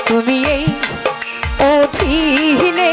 তুমি এই অধীনে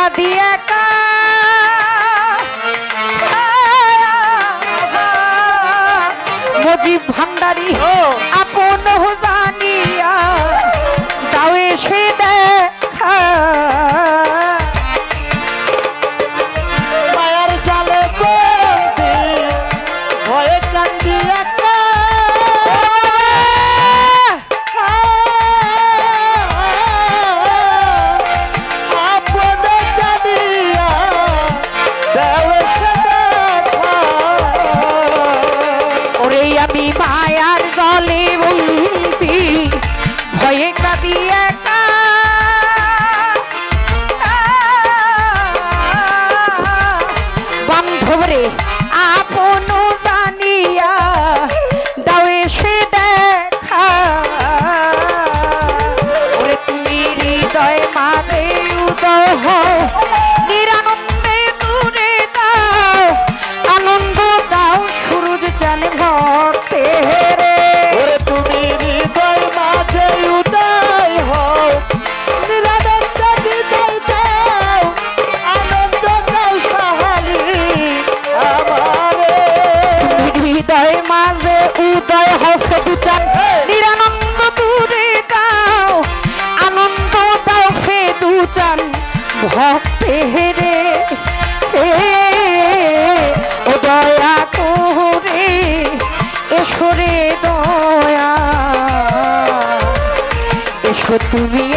কাঁদা দিয়ে কা। মজিব Everybody. for me.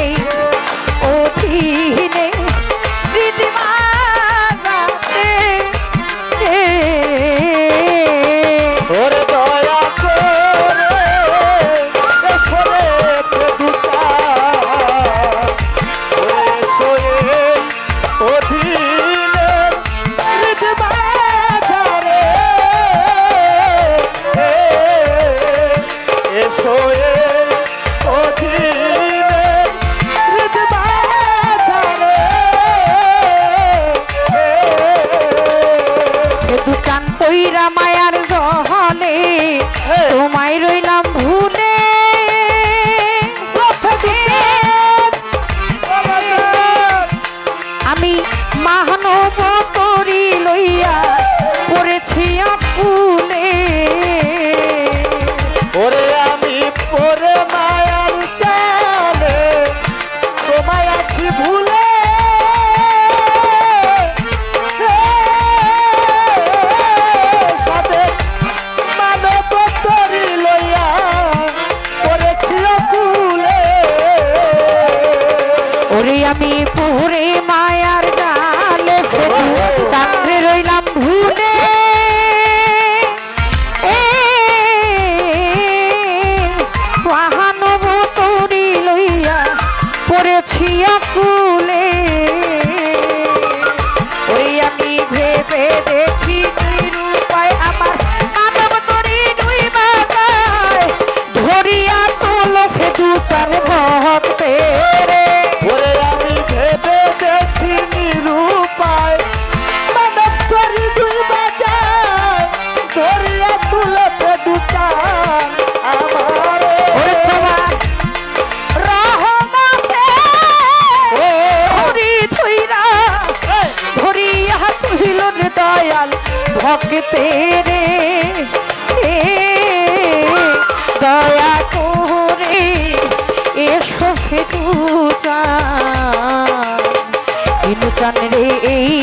চোখ তেরে দয়া করে এসো ফেটু চান রে এই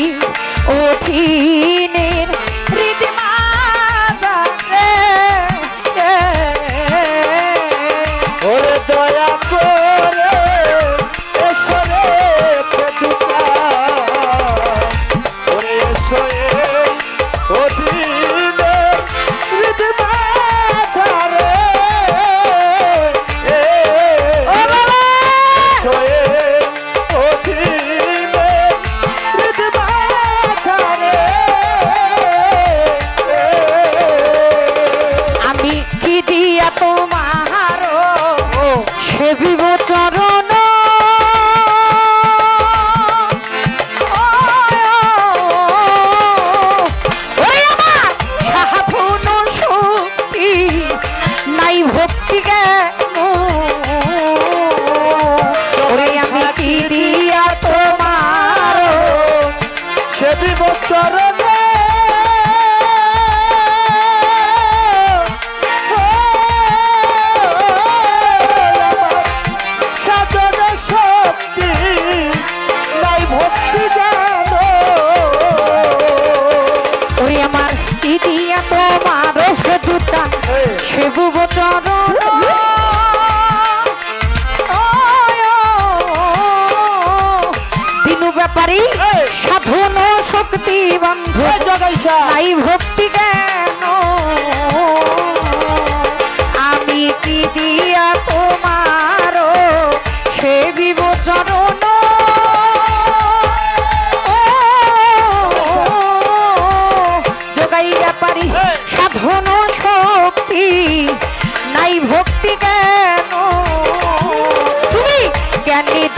ব্যাপারী সাধন শক্তি বন্ধু। নাই ভক্তি জ্ঞান।